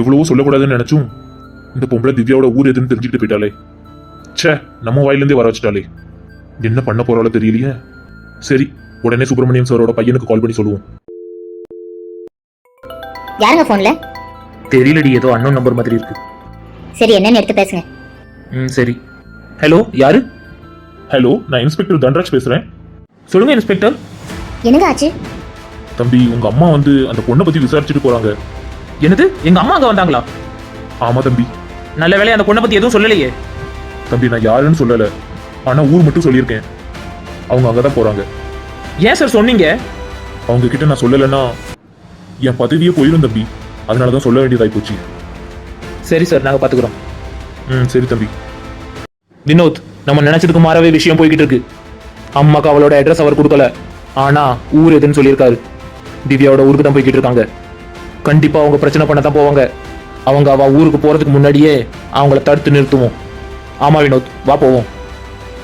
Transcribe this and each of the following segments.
எவ்வளவோ சொல்லக்கூடாதுன்னு நினைச்சும் இந்த பொம்பளை திவ்யாவோட ஊர் எதுன்னு தெரிஞ்சுக்கிட்டு போயிட்டாளே. ச்சே நம்ம வாயிலிருந்தே வர வச்சுட்டாளே. என்ன பண்ண போறாளோ தெரியலையே. சரி உடனே சுப்பிரமணியம் சாரோட பையனுக்கு கால் பண்ணி சொல்லுவோம். யாருங்க ஃபோன்ல தெரியலடி ஏதோ அன்னோன் நம்பர் மாதிரி இருக்கு. சரி என்னன்னு எடுத்து பேசுங்க. ம் சரி. ஹலோ யாரு? ஹலோ நான் இன்ஸ்பெக்டர் தன்ராஜ் பேசுறேன். சொல்லுங்க இன்ஸ்பெக்டர் என்னங்க ஆச்சு? தம்பி உங்க அம்மா வந்து அந்த பொண்ணை பத்தி விசாரிச்சுட்டு போறாங்க. என்னது? எங்க அம்மா அங்க வந்தாங்களா? ஆமா தம்பி. நல்ல வேளை அந்த பொண்ணை பத்தி எதுவும் சொல்லலையே. தம்பி நான் யாருன்னு சொல்லல. ஆனா ஊர் மட்டும் சொல்லியிருக்கேன். அவங்க அங்கதான் போறாங்க. ஏன் சார் சொன்னீங்க? அவங்க கிட்ட நான் சொல்லலைன்னா என் பதவியே போயிடும் தம்பி. அதனால தான் சொல்ல வேண்டியதாகி போச்சு. சரி சார் நாங்க பாத்துக்கிறோம். ம் சரி தம்பி. வினோத் நம்ம நினைச்சதுக்கு மாறவே விஷயம் போய்கிட்டு இருக்கு. அம்மாக்கு அவளோட அட்ரஸ் அவர் கொடுக்கல. ஆனா ஊர் எதுன்னு சொல்லியிருக்காரு. திவ்யாவோட ஊருக்கு தான் போய்கிட்டு இருக்காங்க. கண்டிப்பா அவங்க பிரச்சனை பண்ண தான் போவாங்க. அவங்க அவ ஊருக்கு போறதுக்கு முன்னாடியே அவங்கள தடுத்து நிறுத்துவோம். ஆமா வினோத் வா போவோம்.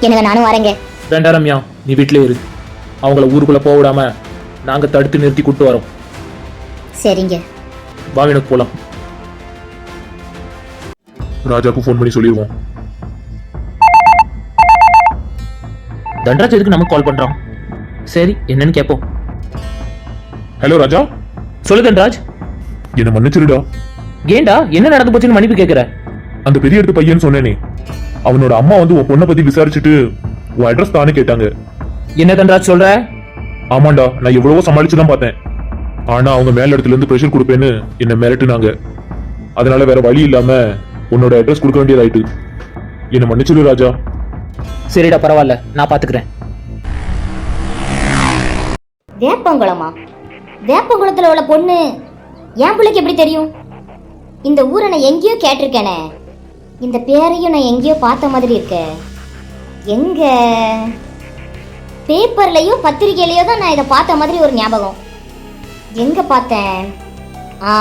என்னங்க நானும் வரேங்க. வேண்டாம் ரம்யா நீ வீட்டிலே இரு. அவங்கள ஊருக்குள்ள போக விடாம நாங்க தடுத்து நிறுத்தி கூட்டு வரோம். சரிங்க. வா வினோத் போலாம். ராஜாக்கு ஃபோன் பண்ணி சொல்லிடுவோம் தண்டராஜ் எதுக்கு நமக்கு கால் பண்றான்? சரி என்னன்னு கேட்போம் ஹலோ ராஜா. சொல்லு தண்டராஜ் என்னை மன்னிச்சிருடா. ஏண்டா? என்ன நடந்து போச்சுன்னு மன்னிப்பு கேட்கிற அந்த பெரிய இடத்து பையன் சொன்னேனே. அவனோட அம்மா வந்து உன் பொண்ணை பத்தி விசாரிச்சுட்டு உன் அட்ரஸ் தானே கேட்டாங்க. என்ன தண்டராஜ் சொல்ற? ஆமாண்டா நான் எவ்வளவோ சமாளிச்சு தான் பார்த்தேன். ஆனா அவங்க மேல இடத்துல இருந்து ப்ரெஷர் கொடுப்பேன்னு என்ன மிரட்டுனாங்க. அதனால வேற வழி இல்லாம உன்னோட அட்ரஸ் கொடுக்க வேண்டியதாயிட்டு. என்னை மன்னிச்சிரு ராஜா. சரிடா பரவாயில்ல. நான் பாத்துக்கிறேன். வேப்பங்குளமா? வேப்பங்குளத்துல உள்ள பொண்ணு என் பிள்ளைக்கு எப்படி தெரியும்? இந்த ஊரை நான் எங்கேயோ கேட்டிருக்கேனே. இந்த பேரையும் நான் எங்கேயோ பார்த்த மாதிரி இருக்க. எங்க? பேப்பர்லயோ பத்திரிகையிலையோ தான் நான் இதை பார்த்த மாதிரி ஒரு ஞாபகம். எங்க பார்த்தேன்? ஆ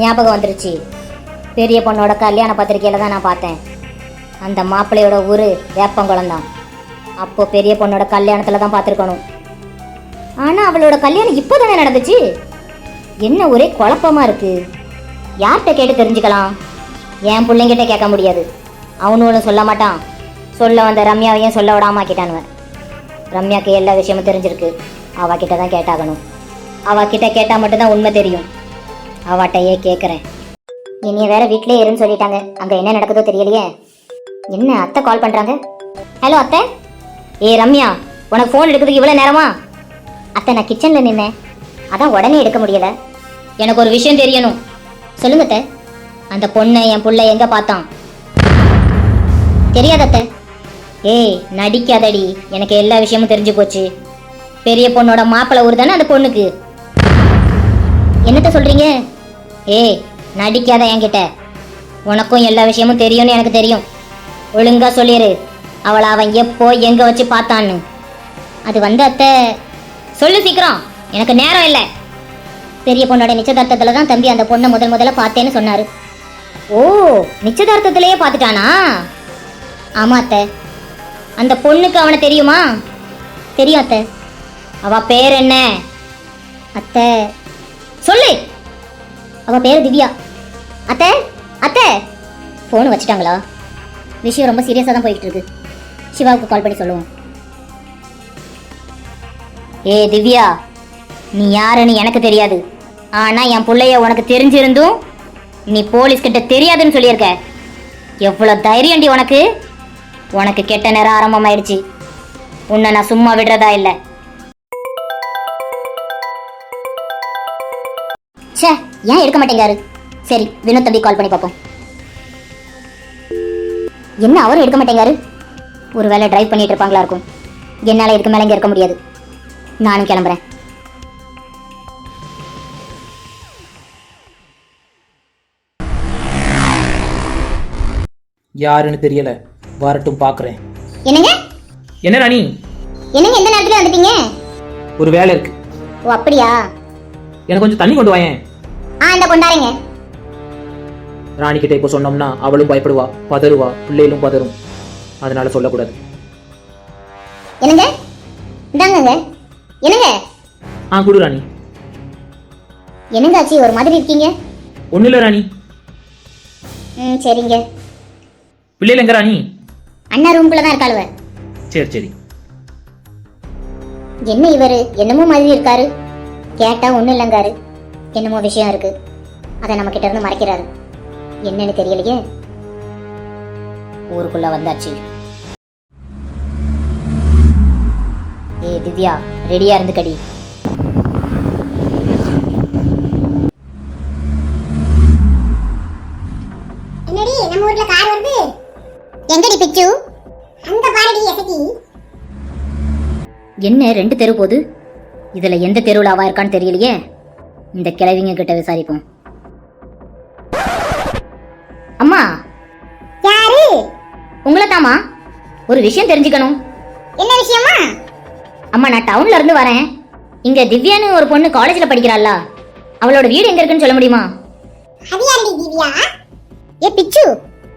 ஞாபகம் வந்துருச்சு. பெரிய பொண்ணோட கல்யாண பத்திரிக்கையில தான் நான் பார்த்தேன். அந்த மாப்பிள்ளையோட ஊர் வேப்பங்குளம் தான். அப்போ பெரிய பொண்ணோட கல்யாணத்துல தான் பார்த்துருக்கணும். ஆனால் அவளோட கல்யாணம் இப்போ தானே நடந்துச்சு? என்ன ஒரே குழப்பமா இருக்கு? யார்கிட்ட கேட்டு தெரிஞ்சுக்கலாம். என் பிள்ளைங்கிட்ட கேட்க முடியாது. அவனும் சொல்ல மாட்டான். சொல்ல வந்த ரம்யாவையும் சொல்ல விடாம ஆக்கிட்டானுவன் ரம்யாக்கு எல்லா விஷயமும் தெரிஞ்சிருக்கு. அவகிட்ட தான் கேட்டாகணும். அவகிட்ட கேட்டால் மட்டும்தான் உண்மை தெரியும். அவட்டையே கேட்குறேன் இனிய வேற வீட்டிலே இருன்னு சொல்லிட்டாங்க. அங்கே என்ன நடக்குதோ தெரியலையே. என்ன அத்தை கால் பண்ணுறாங்க ஹலோ அத்தை. ஏ ரம்யா உனக்கு ஃபோன் எடுக்கிறதுக்கு இவ்வளோ நேரமா? அத்தை நான் கிச்சனில் நின்னேன். அதான் உடனே எடுக்க முடியல. எனக்கு ஒரு விஷயம் தெரியணும். சொல்லுங்க அத்தை. அந்த பொண்ணை என் புள்ள எங்க பார்த்தான்? தெரியாத அத்தை? ஏய் நடிக்காதடி. எனக்கு எல்லா விஷயமும் தெரிஞ்சு போச்சு. பெரிய பொண்ணோட மாப்பிள்ளை ஊர் தானே அந்த பொண்ணுக்கு? என்னத்த சொல்றீங்க? ஏய் நடிக்காத என்கிட்ட. உனக்கும் எல்லா விஷயமும் தெரியும்னு எனக்கு தெரியும். ஒழுங்கா சொல்லிடு அவளை அவன் எப்போ எங்க வச்சு பார்த்தான்னு. அது வந்து அத்தை. சொல்லு சீக்கிரம். எனக்கு நேரம் இல்லை. பெரிய பொண்ணோட நிச்சயதார்த்தத்தில் தான் தம்பி அந்த பொண்ணை முதல் முதல்ல பார்த்தேன்னு சொன்னார். ஓ நிச்சயதார்த்தத்திலேயே பார்த்துட்டானா? ஆமா அத்தை. அந்த பொண்ணுக்கு அவனை தெரியுமா? தெரியும் அத்தை. அவ பேர் என்ன? அத்தை. சொல்லு. அவ பேர் திவ்யா. அத்தை அத்தை. ஃபோன் வச்சுட்டாங்களா? விஷயம் ரொம்ப சீரியஸாக தான் போயிட்டு இருக்கு. சிவாவுக்கு கால் பண்ணி சொல்லுவோம். ஏ திவ்யா. நீ யாருன்னு எனக்கு தெரியாது. ஆனா என் புள்ளைய உனக்கு தெரிஞ்சிருந்தும் நீ போலீஸ் கிட்ட தெரியாதுன்னு சொல்லியிருக்க. எவ்வளோ தைரியண்டி உனக்கு? உனக்கு கெட்ட நேரம் ஆரம்பமாயிடுச்சு. உன்னை நான் சும்மா விடுறதா இல்லை. ச்சே ஏன் எடுக்க மாட்டேங்காரு? சரி வினோத் தம்பி கால் பண்ணி பார்ப்போம் என்ன அவரும் எடுக்க மாட்டேங்காரு? ஒருவேளை டிரைவ் பண்ணிட்டு இருப்பாங்களா இருக்கும். என்னால் இதுக்கு மேலே இங்கே இருக்க முடியாது. நானும் கிளம்புறேன். யாருன்னு தெரியல. வரட்டும் பாக்குறேன். என்னங்க? என்ன ராணி? என்னங்க எந்த நேரத்துல வந்துட்டீங்க? ஒரு வேலை இருக்கு. ஓ அப்படியா? எனக்கு கொஞ்சம் தண்ணி கொண்டு வாயேன். ஆ இந்த கொண்டாருங்க. ராணி கிட்ட இப்போ சொன்னோம்னா அவளும் பயப்படுவா பதறுவா பிள்ளைகளும் பதறும். அதனால சொல்லக்கூடாது. என்னங்க? இந்தாங்கங்க. என்னங்க? ஆ குடு ராணி. என்னங்க ஆச்சு? ஒரு மாதிரி இருக்கீங்க. ஒன்றும் இல்லை ராணி. ம் சரிங்க. பிள்ளைகள் எங்க ராணி அண்ணா ரூம்குள்ள தான் இருக்காளுவ. சரி சரி. என்ன இவரு? என்னமோ மாதிரி இருக்காரு. கேட்டா ஒண்ணும் இல்லைங்காரு என்னமோ விஷயம் இருக்கு. அதை நம்ம கிட்ட இருந்து மறைக்கிறாரு. என்னன்னு தெரியலையே. ஊருக்குள்ள வந்தாச்சு. ஏ திவ்யா ரெடியா இருந்து கடி என்னடி நம்ம ஊர்ல கார் வருது? எங்கடி பிச்சு. அங்க பாருடி எசகி என்ன ரெண்டு தெரு போகுது? இதுல எந்த தெருவில் அவா இருக்கான்னு தெரியலையே. இந்த கிழவிங்க கிட்ட விசாரிப்போம். அம்மா! யாரு? உங்களை தாமா ஒரு விஷயம் தெரிஞ்சுக்கணும். என்ன விஷயமா? அம்மா நான் டவுன்ல இருந்து வரேன். இங்க திவ்யான்னு ஒரு பொண்ணு காலேஜ்ல படிக்கிறாள்ல. அவளோட வீடு எங்க இருக்குன்னு சொல்ல முடியுமா? அது யாருடி திவ்யா? ஏ பிச்சு!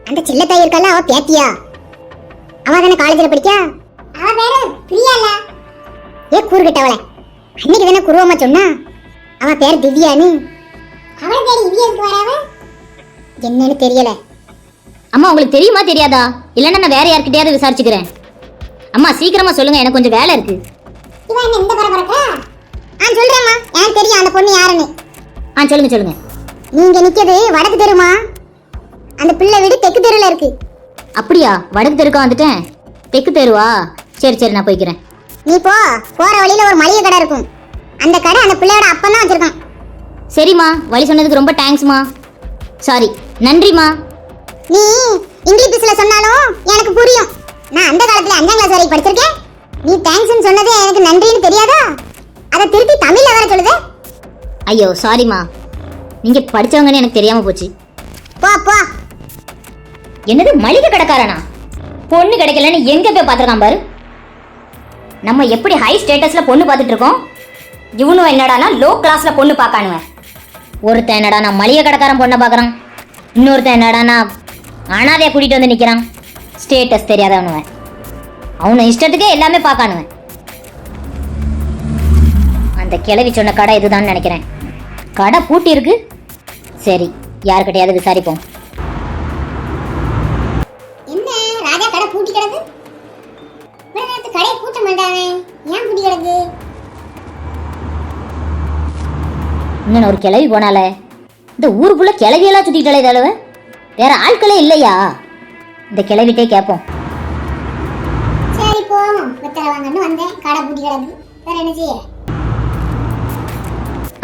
அந்த சில்ல தாய் இருக்கல அவ பேத்தியா? அவ தானே காலேஜ்ல படிக்கா? அவ பேரு பிரியால. ஏ கூறுகிட்டவளே அன்னைக்கு தானே குருவமா சொன்னா? அவ பேர் திவ்யான்னு அவ பேர் திவ்யாக்கு வரவ? என்னன்னு தெரியல. அம்மா உங்களுக்கு தெரியுமா தெரியாதா? இல்லைன்னா நான் வேற யார்கிட்டயாவது விசாரிச்சுக்கிறேன். அம்மா சீக்கிரமா சொல்லுங்க எனக்கு கொஞ்சம் வேலை இருக்கு. இவ என்ன இந்த பரபரக்கா ஆ சொல்றேம்மா. எனக்கு தெரியும் அந்த பொண்ணு யாருன்னு. ஆ சொல்லுங்க சொல்லுங்க. நீங்க நிக்கிறது வடக்கு தெருமா? அந்த பிள்ளை வீடு தெற்கு தெருல இருக்கு. அப்படியா? வடக்கு தெருக்கா வந்துட்டேன். தெற்கு தெருவா? சரி சரி நான் போய்க்கிறேன். நீ போ. போற வழியில ஒரு மளிகை கடை இருக்கும். அந்த கடை அந்த பிள்ளையோட அப்பன் தான் வச்சிருக்கான். சரிம்மா. வழி சொன்னதுக்கு ரொம்ப தேங்க்ஸ்மா சாரி நன்றிம்மா. நீ இங்கிலீஷ்ல சொன்னாலும் எனக்கு புரியும். நான் அந்த காலத்துல அஞ்சாம் கிளாஸ் வரைக்கும் படிச்சிருக்கேன். நீ தேங்க்ஸ்னு சொன்னது எனக்கு நன்றின்னு தெரியாதா? அதை திருப்பி தமிழ்ல வேற சொல்லுது. ஐயோ சாரிம்மா நீங்க படிச்சவங்கன்னு எனக்கு தெரியாம போச்சு. போ போ. என்னது மளிகை கடைக்காரனா? பொண்ணு கிடைக்கலன்னு எங்க போய் பார்த்துருக்கான் பாரு. நம்ம எப்படி ஹை ஸ்டேட்டஸில் பொண்ணு பார்த்துட்டு இருக்கோம்? இவனும் என்னடானா லோ கிளாஸில் பொண்ணு பார்க்கானுவன் ஒருத்தன் என்னடானா மளிகை கடைக்காரன் பொண்ணை பார்க்குறான். இன்னொருத்தன் என்னடானா அனாதையை கூட்டிகிட்டு வந்து நிற்கிறான் ஸ்டேட்டஸ் தெரியாதவனுவன். அவனை இஷ்டத்துக்கே எல்லாமே பார்க்கானுவன். அந்த கிளவி சொன்ன கடை இதுதான் நினைக்கிறேன். கடை பூட்டி இருக்கு சரி யாருக்கிட்டையாவது விசாரிப்போம். இன்னும் ஒரு கிளவி போனாலே. இந்த ஊருக்குள்ள கிளவியெல்லாம் சுத்திட்டாலே தடவ வேற ஆட்களே இல்லையா? இந்த கிளவிட்டே கேட்போம். சரி போவோம். வெத்தலை வாங்கன்னு வந்தேன். கடை பூட்டி கிடக்கு. வேற என்ன செய்ய?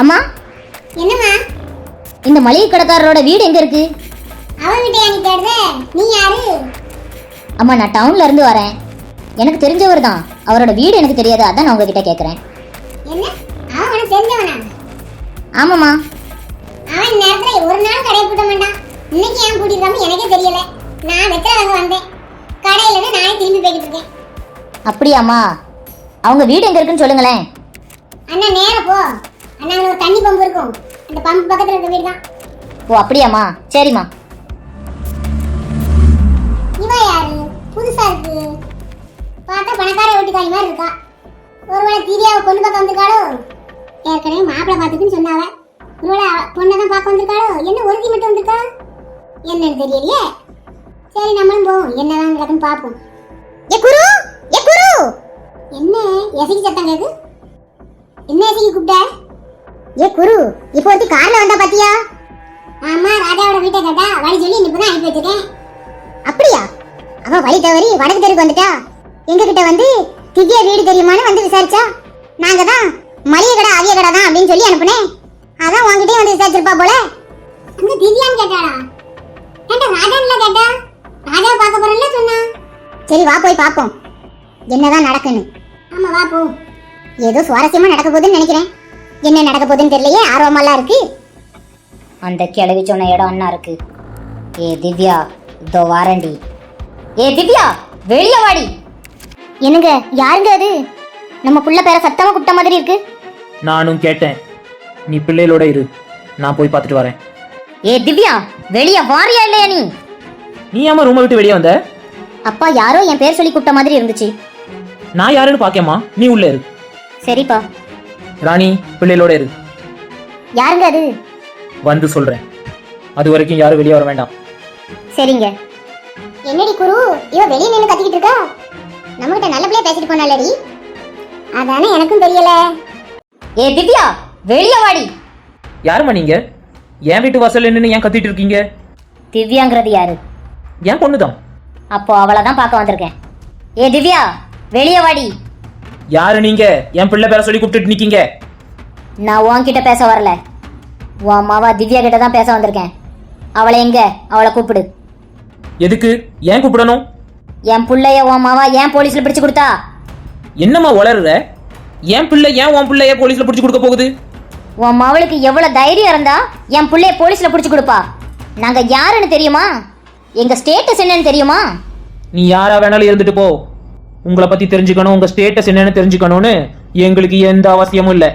அம்மா என்னம்மா? இந்த மளிகை கடைக்காரரோட வீடு எங்க இருக்கு? அவன் கிட்ட நீ தேடுத நீ யாரு? அம்மா நான் டவுன்ல இருந்து வரேன். எனக்கு தெரிஞ்சவர் தான். அவரோட வீடு எனக்கு தெரியாது. அதான் நான் உங்ககிட்ட கேட்குறேன் என்ன? அவன் தெரிஞ்சவனா? ஆமாம்மா. அவன் இந்த நேரத்துல ஒரு நாள் கடையை பூட்ட மாட்டான். இன்னைக்கு ஏன் பூட்டிருக்காம எனக்கே தெரியல. நான் வெத்தலை வாங்க வந்தேன். கடையில இருந்து நானே திரும்பி போய்கிட்டு இருக்கேன். அப்படியாம்மா. அவங்க வீடு எங்க இருக்குன்னு சொல்லுங்களேன். அண்ணா நேரா போ. அண்ணா அங்க ஒரு தண்ணி பம்பு இருக்கும். அந்த பம்பு பக்கத்துல இருக்க வீடு தான் ஓ அப்படியாம்மா. சரிம்மா. இவ யாரு? புதுசா இருக்கு. பார்த்தா பணக்கார வீட்டுக்காரி மாதிரி இருக்கா. ஒருவேளை தீரியாவை பொண்ணு பார்க்க வந்திருக்காளோ? ஏற்கனவே மாப்பிள்ளை பார்த்துக்குன்னு சொன்னாவ. ஒருவேளை பொண்ணை தான் பார்க்க வந்திருக்காளோ? என்ன உறுதி மட்டும் வந்திருக்கா? என்னன்னு தெரியலையே. சரி நம்மளும் போவோம். என்னதான் நடக்குன்னு பார்ப்போம். ஏ குரு! ஏ குரு! என்ன? எசகி சத்தம் கேக்கு? என்ன எசகி கூப்பிட்ட? ஏ குரு! இப்போ ஒருத்தி கார்ல வந்தா பாத்தியா? ஆமா ராஜாவோட வீட்டை கேட்டா. வழி சொல்லி இன்னைக்கு அனுப்பி வச்சிருக்கேன். அப்படியா? அவ வழி தவறி வடக்கு தெருக்கு வந்துட்டா. எங்க கிட்ட வந்து திவ்யா வீடு தெரியுமான்னு வந்து விசாரிச்சா. நாங்க தான் மளிகை கடை அவிய கடை தான் அப்படின்னு சொல்லி அனுப்புனேன். அதான் உங்ககிட்டயே வந்து விசாரிச்சிருப்பா போல. அந்த திவ்யான்னு கேட்டாளா? ஏன்டா ராஜான்ல கேட்டா? ராஜா பார்க்க போறேன்ல சொன்னா. சரி வா போய் பாப்போம் என்னதான் நடக்குன்னு. ஆமா வா போ. ஏதோ சுவாரஸ்யமா நடக்க போகுதுன்னு நினைக்கிறேன். என்ன நடக்க போகுதுன்னு தெரியலையே ஆர்வமெல்லாம் இருக்கு. அந்த கிளவி சொன்ன இடம் அண்ணா இருக்கு. ஏ திவ்யா இதோ வாரண்டி. ஏ திவ்யா வெளிய வாடி. என்னங்க யாருங்க அது? நம்ம புள்ள பேர சத்தமா குட்ட மாதிரி இருக்கு. நானும் கேட்டேன். நீ பிள்ளைகளோட இரு. நான் போய் பார்த்துட்டு வரேன். ஏ திவ்யா வெளிய வாரியா இல்லையா நீ? நீ ஏமா ரூமை விட்டு வெளியே வந்த? அப்பா யாரோ என் பேர் சொல்லி கூப்பிட்ட மாதிரி இருந்துச்சு. நான் யாருன்னு பாக்கேம்மா. நீ உள்ள இரு. சரிப்பா. ராணி பிள்ளைகளோட இரு. யாருங்க அது? வந்து சொல்றேன். அது வரைக்கும் யாரும் வெளியே வர வேண்டாம். சரிங்க. என்னடி குரு? இவ வெளியே நின்று கத்திக்கிட்டு இருக்கா? நம்மகிட்ட நல்லபடியா பேசிட்டு போனாலடி அதானே எனக்கும் தெரியல. ஏ திவ்யா வெளியே வாடி. யாரும்மா நீங்க? என் வீட்டு வாசல்ல நின்று ஏன் கத்திட்டு இருக்கீங்க? திவ்யாங்கிறது யாரு? என் பொண்ணுதான். அப்போ அவளை தான் பார்க்க வந்திருக்கேன். ஏ திவ்யா வெளியே வாடி. யாரு நீங்க? என் பிள்ளை பேரை சொல்லி கூப்பிட்டுட்டு நிக்கீங்க. நான் உன்கிட்ட பேச வரல. உன் அம்மாவா திவ்யா கிட்ட தான் பேச வந்திருக்கேன். அவளை எங்க? அவளை கூப்பிடு. எதுக்கு? ஏன் கூப்பிடணும்? என் புள்ளைய உன் அம்மாவா ஏன் போலீஸ்ல பிடிச்சு கொடுத்தா? என்னம்மா வளருற என் பிள்ளை ஏன் உன் பிள்ளைய போலீஸ்ல பிடிச்சு கொடுக்க போகுது? உன் மவளுக்கு எவ்வளவு தைரியம் இருந்தா என் புள்ளைய போலீஸ்ல பிடிச்சு கொடுப்பா. நாங்க யாருன்னு தெரியுமா? எங்க ஸ்டேட்டஸ் என்னன்னு தெரியுமா? நீ யாரா வேணாலும் இருந்துட்டு போ. உங்களை பத்தி தெரிஞ்சுக்கணும் உங்க ஸ்டேட்டஸ் என்னன்னு தெரிஞ்சுக்கணும்னு எங்களுக்கு எந்த அவசியமும் இல்லை.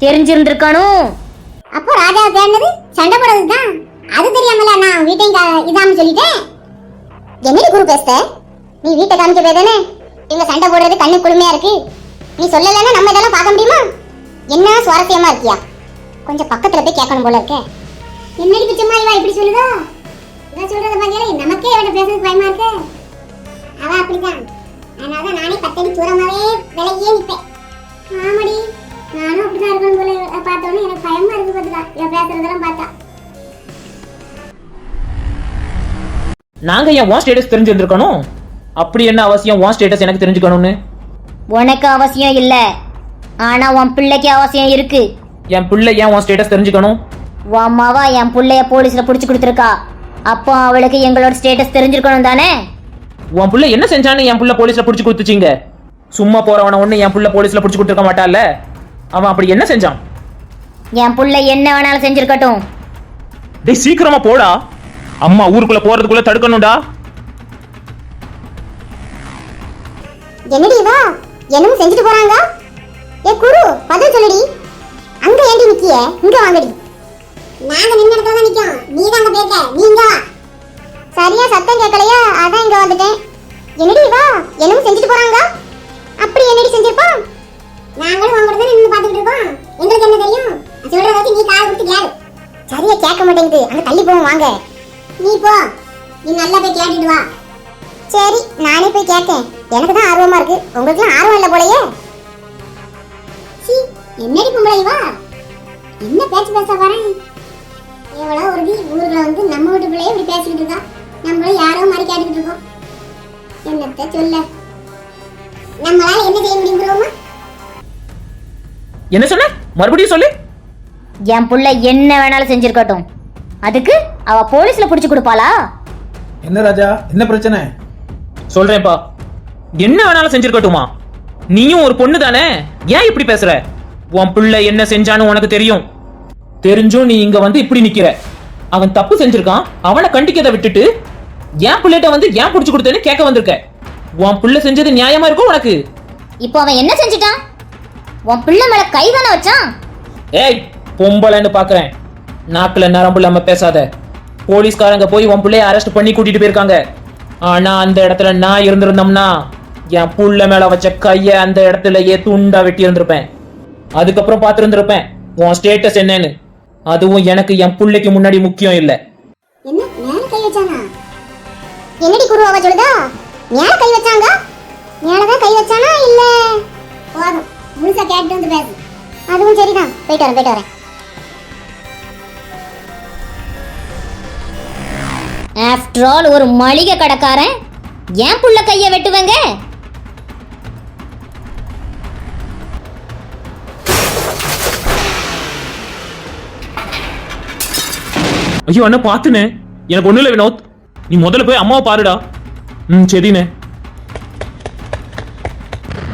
தெரிஞ்சிருந்திருக்கணும். அப்போ ராஜாவை தேடினது சண்டை போடுறது தான் அது தெரியாமல நான் வீட்டையும் கா- இதாம சொல்லிட்டேன். என்னடி குரு பேசுத நீ வீட்டை காமிக்க போய் இவங்க சண்டை போடுறது கண்ணு குளுமையா இருக்கு. நீ சொல்லலைன்னா நம்ம இதெல்லாம் பார்க்க முடியுமா? என்ன சுவாரஸ்யமா இருக்கியா? கொஞ்சம் பக்கத்துல போய் கேட்கணும் போல இருக்க. என்னடி பிச்சம்மா இவா இப்படி சொல்லுதா? இவன் சொல்றத பாத்தியாலே நமக்கே இவன் பேசுறதுக்கு பயமா இருக்கு. அவ அப்படிதான் அதனால நானே பத்தடி தூரமாவே விலகியே நிப்பேன். ஆமாடி நானும் அப்படிதான் இருக்கணும் போல பார்த்தோன்னே எனக்கு பயமா இருக்கு பாத்துக்கா. இவ பேசுறதெல்லாம் பார்த்தா. நாங்க ஏன் உன் ஸ்டேட்டஸ் தெரிஞ்சிருந்திருக்கணும்? அப்படி என்ன அவசியம்? உன் ஸ்டேட்டஸ் எனக்கு தெரிஞ்சுக்கணும்னு? உனக்கு அவசியம் இல்ல. ஆனா உன் பிள்ளைக்கு அவசியம் இருக்கு. என் பிள்ளை ஏன் உன் ஸ்டேட்டஸ் தெரிஞ்சுக்கணும்? உன் அம்மாவா என் புள்ளைய போலீஸ்ல பிடிச்சு கொடுத்துருக்கா. அப்போ அவளுக்கு எங்களோட ஸ்டேட்டஸ் தெரிஞ்சிருக்கணும் தானே? உன் புள்ள என்ன செஞ்சான்னு என் புள்ள போலீஸ்ல பிடிச்சு கொடுத்துச்சிங்க? சும்மா போறவன ஒண்ணு என் புள்ள போலீஸ்ல பிடிச்சு கொடுத்துருக்க மாட்டான்ல அவன் அப்படி என்ன செஞ்சான்? என் புள்ள என்ன வேணாலும் செஞ்சிருக்கட்டும். டேய் சீக்கிரமா போடா. அம்மா ஊருக்குள்ள போறதுக்குள்ள தடுக்கணும்டா. என்னடி வா என்னமோ செஞ்சுட்டு போறாங்க. ஏ குரு பதில் சொல்லுடி. அங்க ஏண்டி நிக்கிய? இங்க வாங்கடி. நாங்க நின்ன இடத்துல தான் நிக்கோம் நீ தான் அங்க போயிருக்க. நீ இங்க வா. சரியா சத்தம் கேட்கலையா? அதான் இங்க வந்துட்டேன். என்னடி வா என்னமோ செஞ்சுட்டு போறாங்க. அப்படி என்னடி செஞ்சிருப்பான் நாங்களும் தான் நின்னு பாத்துக்கிட்டு இருக்கோம். எங்களுக்கு என்ன தெரியும்? சொல்றத வச்சு நீ காது கொடுத்து கேளு. சரியா கேட்க மாட்டேங்குது. அங்க தள்ளி போவோம் வாங்க. நீ போ. நீ நல்லா போய் கேட்டுட்டு வா. சரி நானே போய் கேட்கேன். எனக்கு தான் ஆர்வமா இருக்கு. உங்களுக்குலாம் ஆர்வம் இல்ல போலயே. சீ, என்னடி பொம்பளை வா என்ன பேச்சு பேச வரேன் எவ்வளோ ஒரு ஊர்ல வந்து நம்ம வீட்டு பிள்ளைய இப்படி பேசிக்கிட்டு இருக்கா. நம்மளும் யாரோ மாதிரி கேட்டுக்கிட்டு இருக்கோம். என்னத்த சொல்ல? நம்மளால என்ன செய்ய முடியும் குருவம்மா? என்ன சொன்ன? மறுபடியும் சொல்லு. என் புள்ள என்ன வேணாலும் செஞ்சிருக்கட்டும். அதுக்கு அவ போலீஸ்ல பிடிச்சு கொடுப்பாளா? என்ன ராஜா? என்ன பிரச்சனை? சொல்றேன்ப்பா. என்ன வேணாலும் செஞ்சிருக்கட்டுமா? நீயும் ஒரு பொண்ணு தானே? ஏன் இப்படி பேசுற? உன் பிள்ளை என்ன செஞ்சான்னு உனக்கு தெரியும். தெரிஞ்சும் நீ இங்க வந்து இப்படி நிக்கிற. அவன் தப்பு செஞ்சிருக்கான். அவனை கண்டிக்கதை விட்டுட்டு என் பிள்ளைகிட்ட வந்து ஏன் புடிச்சு கொடுத்தேன்னு கேட்க வந்திருக்க? உன் பிள்ளை செஞ்சது நியாயமா இருக்கும் உனக்கு? இப்போ அவன் என்ன செஞ்சிட்டான்? உன் பிள்ளை மேல கை தானே வச்சான்? ஏய் பொம்பளைன்னு பாக்குறேன். நாக்குல நரம்பு இல்லாம பேசாத. போலீஸ்காரங்க போய் உன் பிள்ளைய அரெஸ்ட் பண்ணி கூட்டிட்டு போயிருக்காங்க. ஆனா அந்த இடத்துல நான் இருந்திருந்தோம்னா என் புள்ள மேல வச்ச கைய அந்த இடத்துலயே துண்டா வெட்டி இருந்திருப்பேன் அதுக்கப்புறம் பார்த்துருந்துருப்பேன் உன் ஸ்டேட்டஸ் என்னன்னு. அதுவும் எனக்கு என் புள்ளைக்கு முன்னாடி முக்கியம் இல்ல. என்ன மேல கை வச்சானா? என்னடி குரு அவ சொல்லுதா? மேல கை வச்சாங்க? மேலதான் கை வச்சானா இல்ல? போதும் முழுசா கேட்டு வந்து பேசு. அதுவும் சரிதான். போயிட்டு வரேன் போயிட்டு வரேன். ஆஃப்டர் ஆல் ஒரு மளிகை கடைக்காரன் ஏன் புள்ள கைய வெட்டுவங்க. ஐயோ அண்ணா பாத்துனே எனக்கு ஒண்ணு இல்ல வினோத். நீ முதல்ல போய் அம்மாவை பாருடா. ம் சரிண்ணே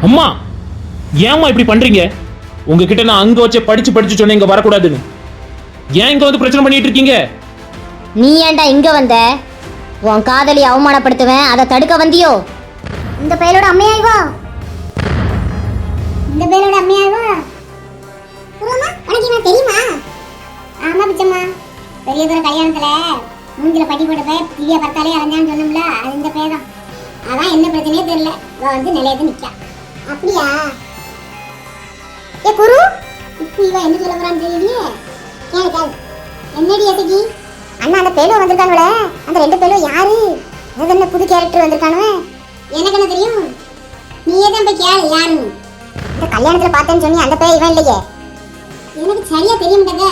அம்மா ஏம்மா இப்படி பண்றீங்க? உங்ககிட்ட நான் அங்க வச்சே படிச்சு படிச்சு சொன்னேன் இங்க வரக்கூடாதுன்னு. ஏன் இங்க வந்து பிரச்சனை பண்ணிட்டு இருக்கீங்க? நீ ஏன்டா இங்க வந்த? உன் காதலி அவமானப்படுத்துவேன் அதை தடுக்க வந்தியோ? இந்த பையலோட அம்மையாய்வா இந்த பையலோட அம்மையாய்வா உனக்கு இவன் தெரியுமா? ஆமா பிச்சம்மா. பெரிய தூர கல்யாணத்துல மூஞ்சில பட்டி போட்ட பையன் திவ்யா பார்த்தாலே அலைஞ்சான்னு சொன்னோம்ல அது இந்த பேர் தான் அதான் என்ன பிரச்சனையே தெரியல. இவ வந்து நிலையத்து நிக்கா. அப்படியா? ஏ குரு? இப்போ இவன் என்ன சொல்ல போறான்னு தெரியலையே. கேளு கேளு. என்னடி எசகி அண்ணா அந்த பேலோ வந்திருக்கானுல அந்த ரெண்டு பேலோ யாரு? அது என்ன புது கேரக்டர் வந்திருக்கானுவ? எனக்கு என்ன தெரியும்? நீயே தான் போய் கேளு யாருன்னு இந்த கல்யாணத்துல பார்த்தேன்னு சொன்னி அந்த பேர் இவன் இல்லையே. எனக்கு சரியா தெரிய மாட்டேங்க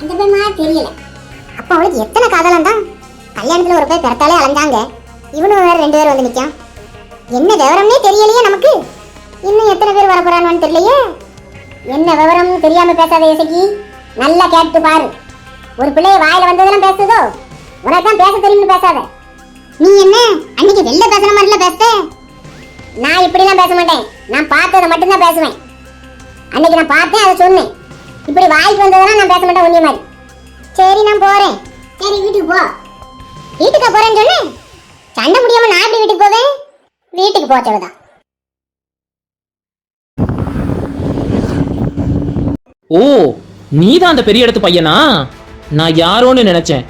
அந்த பேர் மாதிரி தெரியல. அப்ப அவளுக்கு எத்தனை காதலம் தான் கல்யாணத்தில் ஒரு பேர் பிறத்தாலே அலைஞ்சாங்க. இவனும் வேறு ரெண்டு பேர் வந்து நிற்கும் என்ன விவரம்னே தெரியலையே நமக்கு. இன்னும் எத்தனை பேர் வரப்போறான்னு தெரியலையே. என்ன விவரம் தெரியாமல் பேசாத இசைக்கு நல்லா கேட்டு பாரு. ஒரு பிள்ளைய வாயில் வந்ததெல்லாம் பேசுதோ? உனக்கு தான் பேச தெரியும்னு பேசாத. நீ என்ன? அன்னைக்கு வெளில பேசுற மாதிரிலாம் பேசுத? நான் இப்படிலாம் பேச மாட்டேன். நான் பார்த்ததை மட்டும்தான் பேசுவேன். அன்னைக்கு நான் பார்த்தேன் அதை சொன்னேன். இப்படி வாய்க்கு வந்ததெல்லாம் நான் பேச மாட்டேன் உன்னிய மாதிரி. சரி நான் போறேன். சரி வீட்டுக்கு போ. வீட்டுக்கு போறேன்னு சொன்னேன் சண்டை முடியாம நான் எப்படி வீட்டுக்கு போவேன்? வீட்டுக்கு போச்சவதான் ஓ நீ தான் அந்த பெரிய இடத்து பையனா? நான் யாரோன்னு நினைச்சேன்.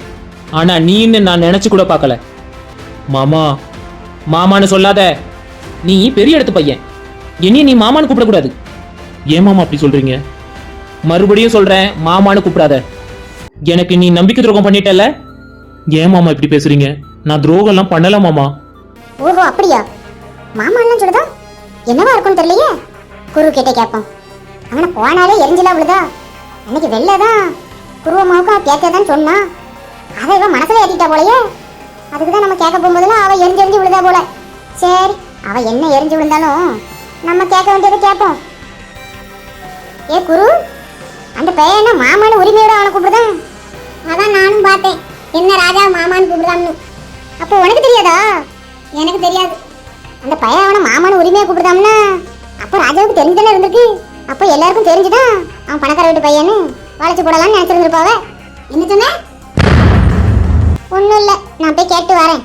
ஆனா நீன்னு நான் நினைச்சு கூட பார்க்கல. மாமா மாமான்னு சொல்லாத. நீ பெரிய இடத்து பையன். என்னைய நீ மாமான்னு கூப்பிடக்கூடாது. ஏன் மாமா அப்படி சொல்றீங்க? மறுபடியும் சொல்றேன் மாமான்னு கூப்பிடாத. எனக்கு நீ நம்பிக்கை துரோகம் பண்ணிட்டல ஏன் மாமா இப்படி பேசுறீங்க? நான் துரோகம் எல்லாம் பண்ணல மாமா. ஓஹோ அப்படியா? மாமா எல்லாம் சொல்லுதா? என்னவா இருக்கும் தெரியலையே? குரு கிட்ட கேட்போம். அவனை போனாலே எரிஞ்சலா விழுதா? அன்னைக்கு வெளில தான் குருவமாவுக்கும் கேட்கதான் சொன்னா. அதை இவன் மனசுல ஏத்திட்டா போலயே? அதுக்கு தான் நம்ம கேட்க போகும்போதெல்லாம் அவள் எரிஞ்சு எரிஞ்சு விழுதா போல. சரி அவள் என்ன எரிஞ்சு விழுந்தாலும் நம்ம கேட்க வேண்டியதை கேட்போம். ஏ குரு அந்த பையன் என்ன மாமான்னு உரிமையோட அவனை கூப்பிடுதான் அதான் நானும் பார்த்தேன். என்ன ராஜா மாமான்னு கூப்பிடுறான்னு அப்போ உனக்கு தெரியாதா? எனக்கு தெரியாது. அந்த பையன் அவனை மாமான்னு உரிமையா கூப்பிடுதாம்னா அப்போ ராஜாவுக்கு தெரிஞ்சுதானே இருந்திருக்கு? அப்போ எல்லாருக்கும் தெரிஞ்சுதான் அவன் பணக்கார வீட்டு பையன்னு? வளைச்சு போடலாம்னு நினைச்சிருந்திருப்பாவ. என்ன சொன்ன? ஒன்றும் இல்லை. நான் போய் கேட்டு வரேன்.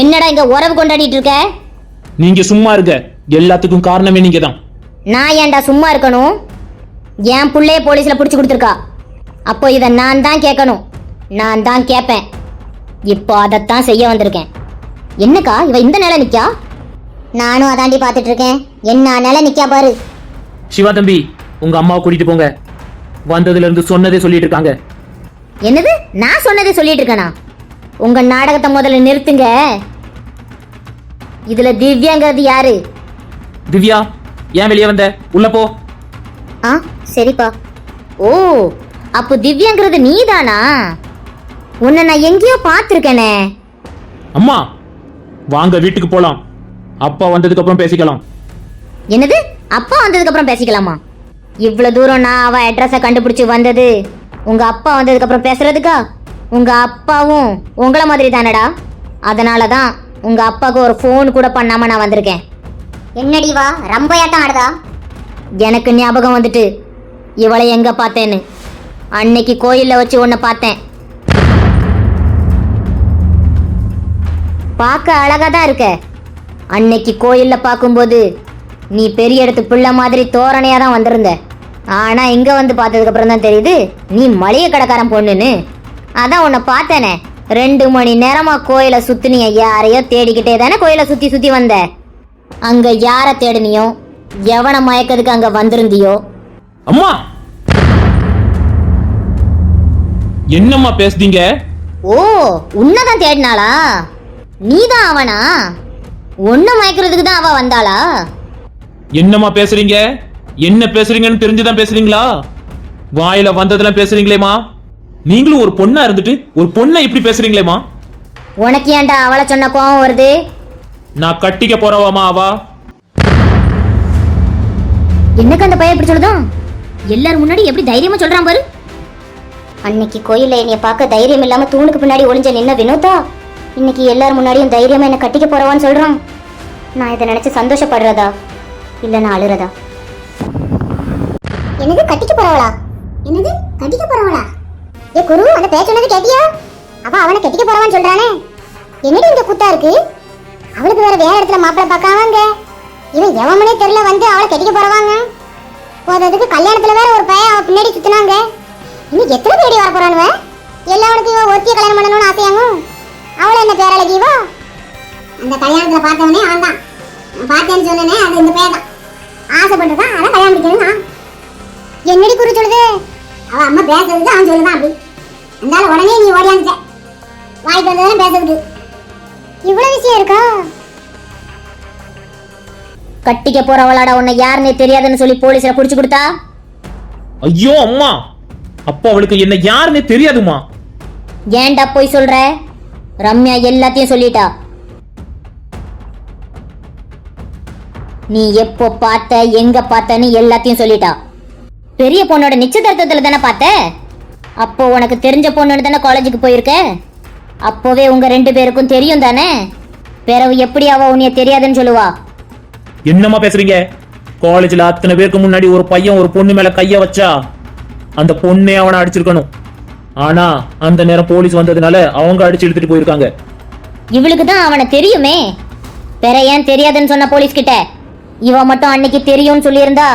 என்னடா இங்க உறவு கொண்டாடிட்டு இருக்க? நீங்க சும்மா இருங்க. எல்லாத்துக்கும் காரணமே நீங்க தான் நான் ஏன்டா சும்மா இருக்கணும்? என் புள்ளைய போலீஸ்ல பிடிச்சி கொடுத்துருக்கா. அப்போ இதை நான் தான் கேட்கணும். நான் தான் கேட்பேன். இப்போ அதைத்தான் செய்ய வந்திருக்கேன். என்னக்கா இவ இந்த நிலை நிக்கா நானும் அதாண்டி பார்த்துட்டு இருக்கேன் என்ன நிலை நிக்கா பாரு. சிவா தம்பி உங்க அம்மாவை கூட்டிட்டு போங்க. வந்ததுல இருந்து சொன்னதே சொல்லிட்டு இருக்காங்க என்னது? நான் சொன்னதை சொல்லிட்டு இருக்கேனா உங்க நாடகத்தை முதல்ல நிறுத்துங்க. இதுல திவ்யாங்கிறது யாரு? திவ்யா ஏன் வெளியே வந்த? உள்ள போ. ஆ சரிப்பா. ஓ அப்போ திவ்யாங்கிறது நீதானா? உன்னை நான் எங்கேயோ பார்த்துருக்கேனே. அம்மா வாங்க வீட்டுக்கு போலாம். அப்பா வந்ததுக்கு அப்புறம் பேசிக்கலாம். என்னது? அப்பா வந்ததுக்கு அப்புறம் பேசிக்கலாமா? இவ்வளவு தூரம் நான் அவ அட்ரஸை கண்டுபிடிச்சு வந்தது. உங்க அப்பா வந்ததுக்கு அப்புறம் பேசுறதுக்கா? உங்க அப்பாவும் உங்கள மாதிரி தானடா. அதனால தான் உங்க அப்பாவுக்கு ஒரு ஃபோன் கூட பண்ணாம நான் வந்திருக்கேன். என்னடி வா ரம்பையாட்டம் ஆடுதா? எனக்கு ஞாபகம் வந்துட்டு இவளை எங்க பார்த்தேன்னு. அன்னைக்கு கோயில்ல வச்சு உன்னை பார்த்தேன். பார்க்க அழகா தான் இருக்க. அன்னைக்கு கோயில்ல பார்க்கும்போது நீ பெரிய இடத்து பிள்ளை மாதிரி தோரணையா தான் வந்திருந்த. ஆனா இங்க வந்து பார்த்ததுக்கு அப்புறம் தான் தெரியுது நீ மளிகை கடைக்காரன் பொண்ணுன்னு. அதான் உன்னை பார்த்தேனே. ரெண்டு மணி நேரமா கோயிலை சுத்தினிய யாரையோ தேடிக்கிட்டே தானே கோயிலை சுத்தி சுத்தி வந்த. அங்க யாரை தேடினியோ? எவனை மயக்கிறதுக்கு அங்க வந்திருந்தியோ? அம்மா! என்னம்மா பேசுதீங்க? ஓ உன்னதான் தேடினாளா? நீதான் அவனா? உன்னை மயக்கிறதுக்கு தான் அவ வந்தாளா? என்னம்மா பேசுறீங்க? என்ன பேசுறீங்கன்னு தெரிஞ்சுதான் பேசுறீங்களா? வாயில வந்ததெல்லாம் பேசுறீங்களேம்மா. நீங்களும் ஒரு பொண்ணா இருந்துட்டு ஒரு பொண்ணை இப்படி பேசுறீங்களேம்மா. உனக்கு ஏன்டா அவளை சொன்ன கோவம் வருது? நான் கட்டிக்க போறவாமா அவா. என்னக்கு அந்த பையன் இப்படி சொல்லுதான் எல்லாரும் முன்னாடி எப்படி தைரியமா சொல்றான் பாரு. அன்னைக்கு கோயில்ல என்னைய பார்க்க தைரியம் இல்லாம தூணுக்கு பின்னாடி ஒளிஞ்ச நின்ன வினோதா? இன்னைக்கு எல்லார் முன்னாடியும் தைரியமா என்ன கட்டிக்க போறவான்னு சொல்றான். நான் இதை நினைச்சு சந்தோஷப்படுறதா? இல்ல நான் அழுறதா? என்னது கட்டிக்க போறவளா? என்னது கட்டிக்க போறவளா? ஏ குரு அந்த பேச்சு கேட்டியா? அவ அவனை கட்டிக்க போறவான்னு சொல்றானே. என்னடி இந்த கூத்தா இருக்கு? அவளுக்கு வேற வேற இடத்துல மாப்பிள்ளை பார்க்காமங்க. இவன் எவமனே தெரியல வந்து அவளை கட்டிக்க போறவாங்க. போததுக்கு கல்யாணத்துல வேற ஒரு பையன் அவ பின்னாடி சுத்தினாங்க. இன்னும் எத்தனை தேடி வர போறானுவ எல்லாவனுக்கும் இவன் ஒருத்திய கல்யாணம் பண்ணணும்னு ஆசையாகும் அவளை என்ன பேரழகிவா அந்த கல்யாணத்துல பார்த்தவனே அவன் தான் நான் பார்த்தேன்னு சொன்னனே அது இந்த பேர் தான் ஆசைப்பட்டுதான் அதான் கல்யாணம் முடிக்கணும்? என்னடி குறி சொல்லுது? அவ அம்மா பேசுறது அவன் சொல்லுதான் அப்படி. இருந்தாலும் உடனே நீ ஓடியாந்துட்ட வாய்க்கு வந்ததெல்லாம் பேசுறதுக்கு. இவ்வளவு விஷயம் இருக்கா? கட்டிக்க போறவளாடா உன்னை யாருன்னு தெரியாதுன்னு சொல்லி போலீஸ்ல புடிச்சு கொடுத்தா? ஐயோ அம்மா! அப்போ அவளுக்கு என்ன யாருன்னே தெரியாதுமா? ஏன்டா போய் சொல்ற? ரம்யா எல்லாத்தையும் சொல்லிட்டா. நீ எப்போ பார்த்த எங்க பார்த்தன்னு எல்லாத்தையும் சொல்லிட்டா. பெரிய பொண்ணோட நிச்சயதார்த்தத்துல தானே பார்த்த? அப்போ உனக்கு தெரிஞ்ச பொண்ணுன்னு தானே காலேஜுக்கு போயிருக்க? அப்போவே உங்க ரெண்டு பேருக்கும் தெரியும் தானே? பிறவு எப்படி அவ உன்னைய தெரியாதுன்னு சொல்லுவா? என்னம்மா பேசுறீங்க? காலேஜ்ல அத்தனை பேருக்கு முன்னாடி ஒரு பையன் ஒரு பொண்ணு மேல கைய வச்சா? அந்த பொண்ணே அவனை அடிச்சிருக்கணும். ஆனா அந்த நேரம் போலீஸ் வந்ததுனால அவங்க அடிச்சு இழுத்துட்டு போயிருக்காங்க. இவளுக்கு தான் அவனை தெரியுமே. பிற ஏன் தெரியாதுன்னு சொன்ன போலீஸ் கிட்ட இவ மட்டும் அன்னைக்கு தெரியும்னு சொல்லியிருந்தா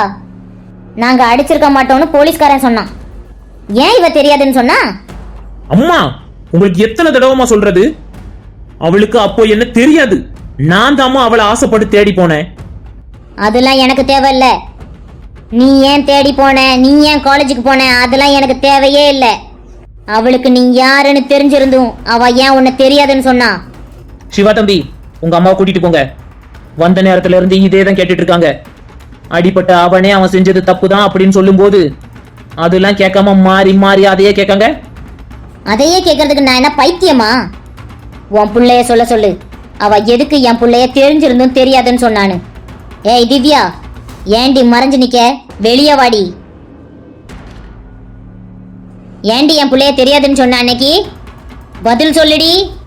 நாங்க அடிச்சிருக்க மாட்டோம்னு போலீஸ்காரன் சொன்னான். ஏன் இவ தெரியாதுன்னு சொன்னா? அம்மா உங்களுக்கு எத்தனை தடவைமா சொல்றது? அவளுக்கு அப்போ என்ன தெரியாது. நான் தாம்மா அவளை ஆசைப்பட்டு தேடி போனேன். அதெல்லாம் எனக்கு தேவையில்ல. நீ ஏன் தேடி போன? நீ ஏன் காலேஜுக்கு போன? அதெல்லாம் எனக்கு தேவையே இல்லை. அவளுக்கு நீ யாருன்னு தெரிஞ்சிருந்தும் அவ ஏன் உன்னை தெரியாதுன்னு சொன்னா? சிவா தம்பி உங்க அம்மாவை கூட்டிட்டு போங்க. வந்த நேரத்துல இருந்து இதே தான் கேட்டுட்டு இருக்காங்க. அடிப்பட்ட அவனே அவன் செஞ்சது தப்பு தான் அப்படின்னு சொல்லும்போது அதெல்லாம் கேட்காம மாறி மாறி அதையே கேட்காங்க? அதையே கேட்கறதுக்கு நான் என்ன பைத்தியமா? உன் புள்ளைய சொல்ல சொல்லு. அவ எதுக்கு என் புள்ளைய தெரிஞ்சிருந்தும் தெரியாதுன்னு சொன்னானு ஏய் திவ்யா. ஏண்டி மறைஞ்சு நிக்க? வெளியே வாடி. ஏண்டி என் பிள்ளைய தெரியாதுன்னு சொன்ன அன்னைக்கு? பதில் சொல்லுடி.